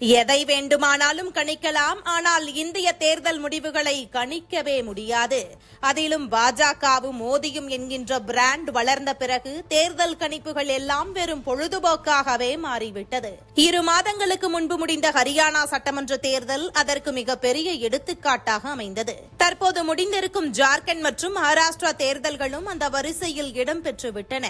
எதை வேண்டுமானாலும் கணிக்கலாம் ஆனால் இந்திய தேர்தல் முடிவுகளை கணிக்கவே முடியாது. அதிலும் பாஜகவும் மோதியும் என்கின்ற பிராண்ட் வளர்ந்த பிறகு தேர்தல் கணிப்புகள் எல்லாம் வெறும் பொழுதுபோக்காகவே மாறிவிட்டது. இரு மாதங்களுக்கு முன்பு முடிந்த ஹரியானா சட்டமன்ற தேர்தல் அதற்கு மிகப்பெரிய எடுத்துக்காட்டாக அமைந்தது. தற்போது முடிந்திருக்கும் ஜார்க்கண்ட் மற்றும் மகாராஷ்டிரா தேர்தல்களும் அந்த வரிசையில் இடம்பெற்றுவிட்டன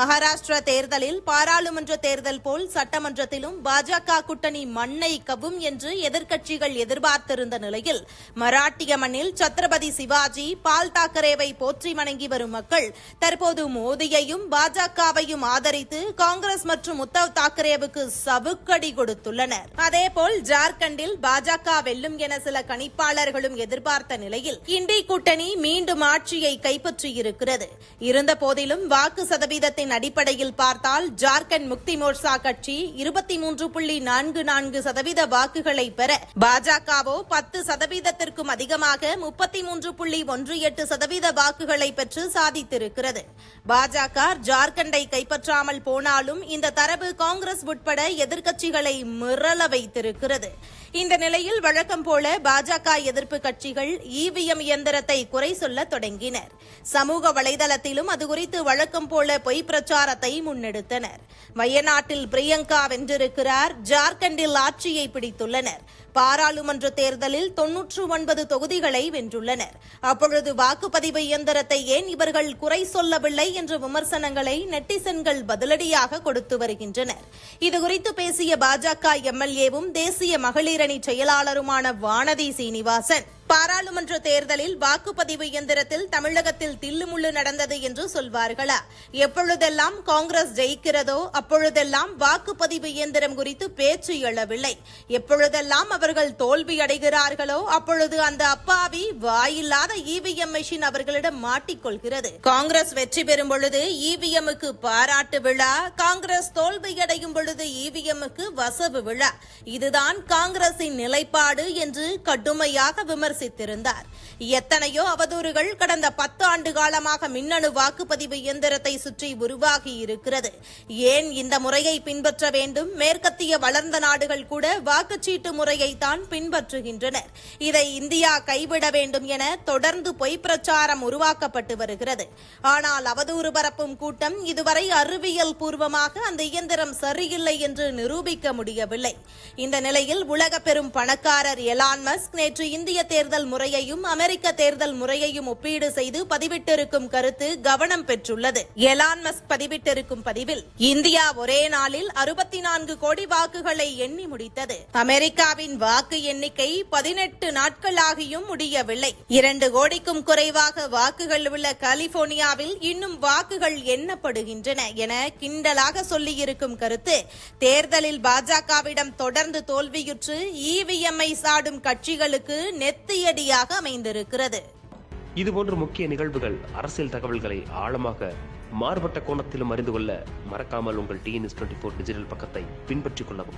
மகாராஷ்டிரா தேர்தலில் பாராளுமன்ற தேர்தல் போல் சட்டமன்றத்திலும் பாஜக கூட்டணி மண்ணை கவ்வும் என்று எதிர்க்கட்சிகள் எதிர்பார்த்திருந்த நிலையில் மராட்டிய மண்ணில் சத்ரபதி சிவாஜி பால் தாக்கரேவை போற்றி வணங்கி வரும் மக்கள் தற்போது மோடியையும் பாஜகவையும் ஆதரித்து காங்கிரஸ் மற்றும் உத்தவ் தாக்கரேவுக்கு சவுக்கடி கொடுத்துள்ளனர். அதேபோல் ஜார்க்கண்டில் பாஜக வெல்லும் என சில கணிப்பாளர்களும் எதிர்பார்த்த நிலையில் இண்டி கூட்டணி மீண்டும் ஆட்சியை கைப்பற்றியிருக்கிறது. இருந்த போதிலும் வாக்கு சதவீதத்தின் அடிப்படையில் பார்த்தால் ஜார்க்கண்ட் முக்தி மோர்ச்சா கட்சி இருபத்தி மூன்று புள்ளி நான்கு நான்கு சதவீத வாக்குகளை பெற பாஜகவோ பத்து சதவீதத்திற்கும் அதிகமாக முப்பத்தி மூன்று புள்ளி ஒன்று எட்டு சதவீத வாக்குகளை பெற்று சாதித்திருக்கிறது. பாஜக ஜார்க்கண்டை கைப்பற்றாமல் போனாலும் இந்த தரவு காங்கிரஸ் உட்பட எதிர்க்கட்சிகளை மிரள வைத்திருக்கிறது. இந்த நிலையில் வழக்கம் போல பாஜக எதிர்ப்பு கட்சிகள் இவிஎம் இயந்திரத்தை குறை சொல்ல தொடங்கினர். சமூக வலைதளத்திலும் அது குறித்து வழக்கம் போல பொய் பிரச்சாரத்தை முன்னெடுத்தனர். வயநாட்டில் பிரியங்கா வென்றிருக்கிறார். ஜார்க்கண்டில் ஆட்சியை பிடித்துள்ளனர். பாராளுமன்ற தேர்தலில் தொன்னூற்று ஒன்பது தொகுதிகளை வென்றுள்ளனர். அப்பொழுது வாக்குப்பதிவு இயந்திரத்தை ஏன் இவர்கள் குறை சொல்லவில்லை என்ற விமர்சனங்களை நெட்டிசன்கள் பதிலடியாக கொடுத்து வருகின்றனர். இதுகுறித்து பேசிய பாஜக எம்எல்ஏவும் தேசிய மகளிரணி செயலாளருமான வானதி சீனிவாசன் பாராளுமன்ற தேர்தலில் வாக்குப்பதிவு இயந்திரத்தில் தமிழகத்தில் தில்லுமுள்ளு நடந்தது என்று சொல்வார்களா? எப்பொழுதெல்லாம் காங்கிரஸ் ஜெயிக்கிறதோ அப்பொழுதெல்லாம் வாக்குப்பதிவு இயந்திரம் குறித்து பேச்சு எழவில்லை. எப்பொழுதெல்லாம் அவர் அவர்கள் தோல்வி அடைகிறார்களோ அப்பொழுது அந்த அப்பாவி வாயில்லாத இவிஎம் மெஷின் அவர்களிடம் மாட்டிக்கொள்கிறது. காங்கிரஸ் வெற்றி பெறும் பொழுது இவிஎம்முக்கு பாராட்டு விழா காங்கிரஸ் தோல்வியடையும் பொழுது இவிஎம்முக்கு வசவு விழா. இதுதான் காங்கிரசின் நிலைப்பாடு என்று கடுமையாக விமர்சித்திருந்தார். எத்தனையோ அவதூறுகள் கடந்த பத்து ஆண்டு காலமாக மின்னணு வாக்குப்பதிவு இயந்திரத்தை சுற்றி உருவாகி இருக்கிறது. ஏன் இந்த முறையை பின்பற்ற வேண்டும்? மேற்கத்திய வளர்ந்த நாடுகள் கூட வாக்குச்சீட்டு முறையை தான் பின்பற்றுகின்றனர். இதை இந்தியா கைவிட வேண்டும் என தொடர்ந்து பொய் பிரச்சாரம் உருவாக்கப்பட்டு வருகிறது. ஆனால் அவதூறு பரப்பும் கூட்டம் இதுவரை அறிவியல் பூர்வமாக அந்த இயந்திரம் சரியில்லை என்று நிரூபிக்க முடியவில்லை. இந்த நிலையில் உலக பெரும் பணக்காரர் எலான் மஸ்க் நேற்று இந்திய தேர்தல் முறையையும் அமெரிக்க தேர்தல் முறையையும் ஒப்பீடு செய்து பதிவிட்டிருக்கும் கருத்து கவனம் பெற்றுள்ளது. எலான் மஸ்க் பதிவிட்டிருக்கும் பதிவில் இந்தியா ஒரே நாளில் அறுபத்தி நான்கு கோடி வாக்குகளை எண்ணி முடித்தது. அமெரிக்காவின் வாக்கு எண்ணிக்கை பதினெட்டு நாட்களாகியும் முடியவில்லை. இரண்டு கோடிக்கும் குறைவாக வாக்குகள் உள்ள கலிபோர்னியாவில் இன்னும் வாக்குகள் எண்ணப்படுகின்றன என கிண்டலாக சொல்லியிருக்கும் கருத்து. தேர்தலில் பாஜகவிடம் தொடர்ந்து தோல்வியுற்று இவிஎம்ஐ சாடும் கட்சிகளுக்கு நெத்தியடியாக அமைந்திருக்கிறது. இதுபோன்ற முக்கிய நிகழ்வுகள் அரசியல் தகவல்களை ஆழமாக மாறுபட்ட கோணத்திலும் அறிந்து கொள்ள மறக்காமல் உங்கள் டிஎன்எஸ் டுவெண்ட்டி ஃபோர் டிஜிட்டல் பக்கத்தை பின்பற்றிக் கொள்ளவும்.